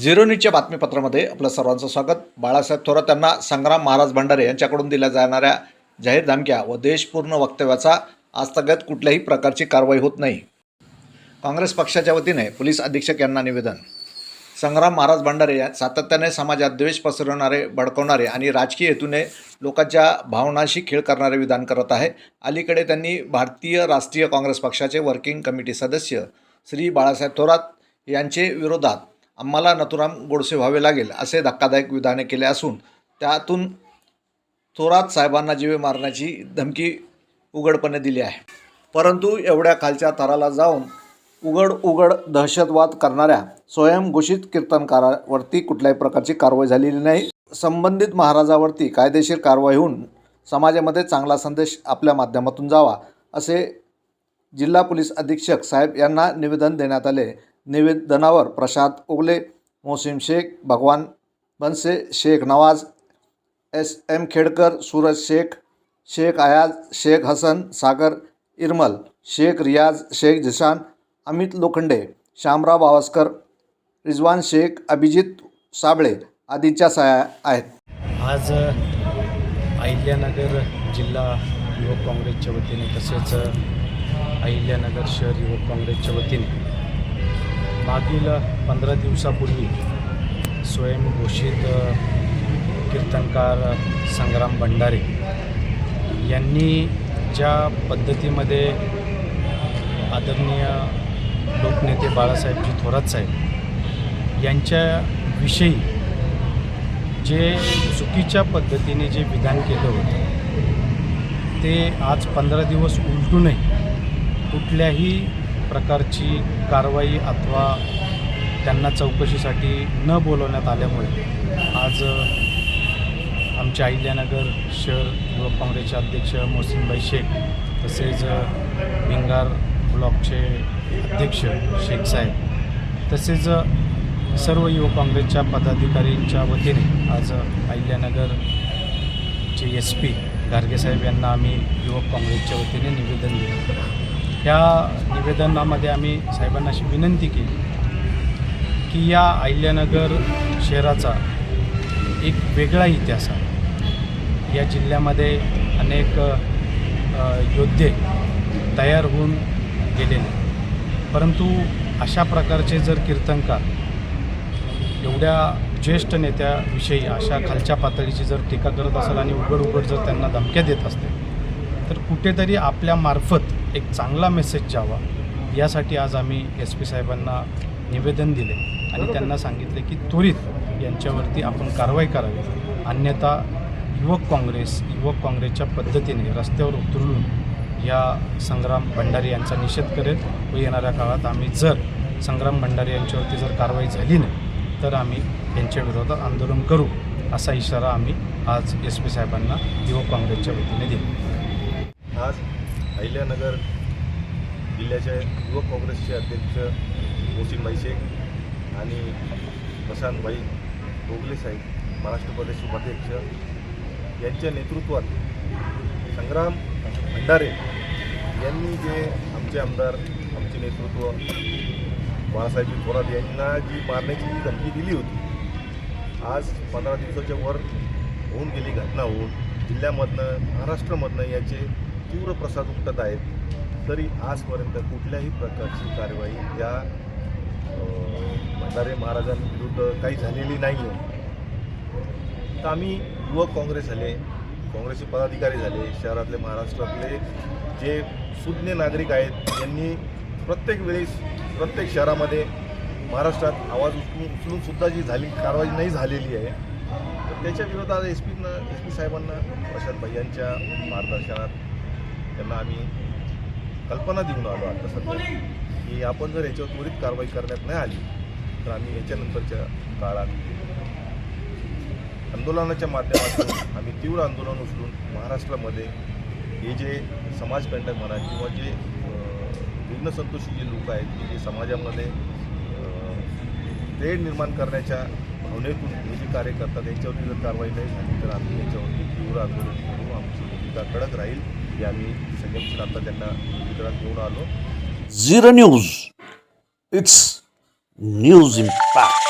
Zero न्यूजच्या बातमीपत्रामध्ये आपलं सर्वांचं स्वागत. बाळासाहेब थोरात यांना संग्राम महाराज भंडारे यांच्याकडून दिल्या जाणाऱ्या जाहीर धमक्या व देशपूर्ण वक्तव्याचा आजतगत कुठल्याही प्रकारची कारवाई होत नाही. काँग्रेस पक्षाच्या वतीने पोलीस अधीक्षक यांना निवेदन. संग्राम महाराज भंडारे या सातत्याने समाजात द्वेष पसरवणारे भडकवणारे आणि राजकीय हेतूने लोकांच्या भावनाशी खेळ करणारे विधान करत आहे. अलीकडे त्यांनी भारतीय राष्ट्रीय काँग्रेस पक्षाचे वर्किंग कमिटी सदस्य श्री बाळासाहेब थोरात यांचे विरोधात आम्हाला नथुराम गोडसे व्हावे लागेल असे धक्कादायक विधाने केले असून त्यातून थोरात साहेबांना जीवे मारण्याची धमकी उघडपणे दिली आहे. परंतु एवढ्या खालच्या थराला जाऊन उघड उघड दहशतवाद करणाऱ्या स्वयंघोषित कीर्तनकारावरती कुठल्याही प्रकारची कारवाई झालेली नाही. संबंधित महाराजावरती कायदेशीर कारवाई होऊन समाजामध्ये चांगला संदेश आपल्या माध्यमातून जावा असे जिल्हा पोलीस अधीक्षक साहेब यांना निवेदन देण्यात आले. निवेदनावर प्रशांत ओगले मोसिम शेख भगवान बनसे शेख नवाज एस एम खेडकर सूरज शेख शेख आयाज शेख हसन सागर इरमल शेख रियाज शेख जिशान अमित लोखंडे श्यामराव बावस्कर रिजवान शेख अभिजित साबळे आदींच्या सह्या आहेत. आज अहिल्यानगर जिल्हा युवक काँग्रेसच्या वतीने तसेच अहिल्यानगर शहर युवक काँग्रेसच्या वतीने मागील पंधरा दिवसापूर्वी स्वयंघोषित कीर्तनकार संग्राम भंडारे यांनी ज्या पद्धतीमध्ये आदरणीय लोकनेते बाळासाहेबजी थोरात साहेब यांच्याविषयी जे चुकीच्या पद्धतीने जे विधान केलं होतं ते आज पंधरा दिवस उलटूनही कुठल्याही प्रकारची कारवाई अथवा त्यांना चौकशीसाठी न बोलवण्यात आल्यामुळे आज आमच्या अहिल्यानगर शहर युवक काँग्रेसचे अध्यक्ष मोहसिनभाई शेख तसेच भिंगार ब्लॉकचे अध्यक्ष शेख साहेब तसेच सर्व युवक काँग्रेसच्या पदाधिकाऱ्यांच्या वतीने आज अहिल्यानगरचे एस पी गारगेसाहेब यांना आम्ही युवक काँग्रेसच्या वतीने निवेदन दिलं. ह्या निवेदनामध्ये आम्ही साहेबांना अशी विनंती केली की या अहिल्यानगर शहराचा एक वेगळा इतिहास आहे. या जिल्ह्यामध्ये अनेक योद्धे तयार होऊन गेलेले परंतु अशा प्रकारचे जर कीर्तनकार एवढ्या ज्येष्ठ नेत्याविषयी अशा खालच्या पातळीची जर टीका करत असेल आणि उघड उघड जर त्यांना धमक्या देत असतील तर कुठेतरी आपल्यामार्फत एक चांगला मेसेज जावा. यासाठी आज आम्ही एस पी साहेबांना निवेदन दिले आणि त्यांना सांगितले की त्वरित यांच्यावरती आपण कारवाई करावी. अन्यथा युवक काँग्रेस युवक काँग्रेसच्या पद्धतीने रस्त्यावर उतरून या संग्राम भंडारी यांचा निषेध करेल. व येणाऱ्या काळात आम्ही जर संग्राम भंडारी यांच्यावरती जर कारवाई झाली नाही तर आम्ही यांच्या विरोधात आंदोलन करू असा इशारा आम्ही आज एस पी साहेबांना युवक काँग्रेसच्या वतीने दिला. आज अहिल्यानगर जिल्ह्याचे युवक काँग्रेसचे अध्यक्ष मोहसिनभाई शेख आणि प्रशांतभाई गोगले साहेब महाराष्ट्र प्रदेश उपाध्यक्ष यांच्या नेतृत्वात संग्राम भंडारे यांनी जे आमचे आमदार आमचे नेतृत्व बाळासाहेब थोरात यांना जी मारण्याची जी धमकी दिली होती आज पंधरा दिवसाच्या वर होऊन गेली घटना होऊन जिल्ह्यामधनं महाराष्ट्रामधनं याचे तीव्र प्रसाद उमटत आहेत तरी आजपर्यंत कुठल्याही प्रकारची कारवाई या भंडारे महाराजांविरुद्ध काही झालेली नाही आहे तर आम्ही युवक काँग्रेस झाले काँग्रेसचे पदाधिकारी झाले शहरातले महाराष्ट्रातले जे सुज्ञ नागरिक आहेत यांनी प्रत्येक वेळेस प्रत्येक शहरामध्ये महाराष्ट्रात आवाज उचलून उचलूनसुद्धा जी झाली कारवाई नाही झालेली आहे. तर त्याच्या विरोधात एस पीनं एस पी साहेबांना प्रशांत भाई यांच्या मार्गदर्शनात त्यांना आम्ही कल्पना देऊन आलो आता सध्या. की आपण जर याच्यावर त्वरित कारवाई करण्यात नाही आली तर आम्ही याच्यानंतरच्या काळात आंदोलनाच्या माध्यमातून आम्ही तीव्र आंदोलन उचलून महाराष्ट्रामध्ये हे जे समाजकंटक म्हणा किंवा जे विघ्नसंतोषी जे लोक आहेत की जे समाजामध्ये तेढ निर्माण करण्याच्या भावनेतून हे जे कार्य करतात यांच्यावरती जर कारवाई नाही झाली तर आम्ही याच्यावरती तीव्र आंदोलन करू आमची भूमिका कडक राहील. ही आम्ही संयमशील आता त्यांना निवेदनात घेऊन आलो. Zero news it's news impact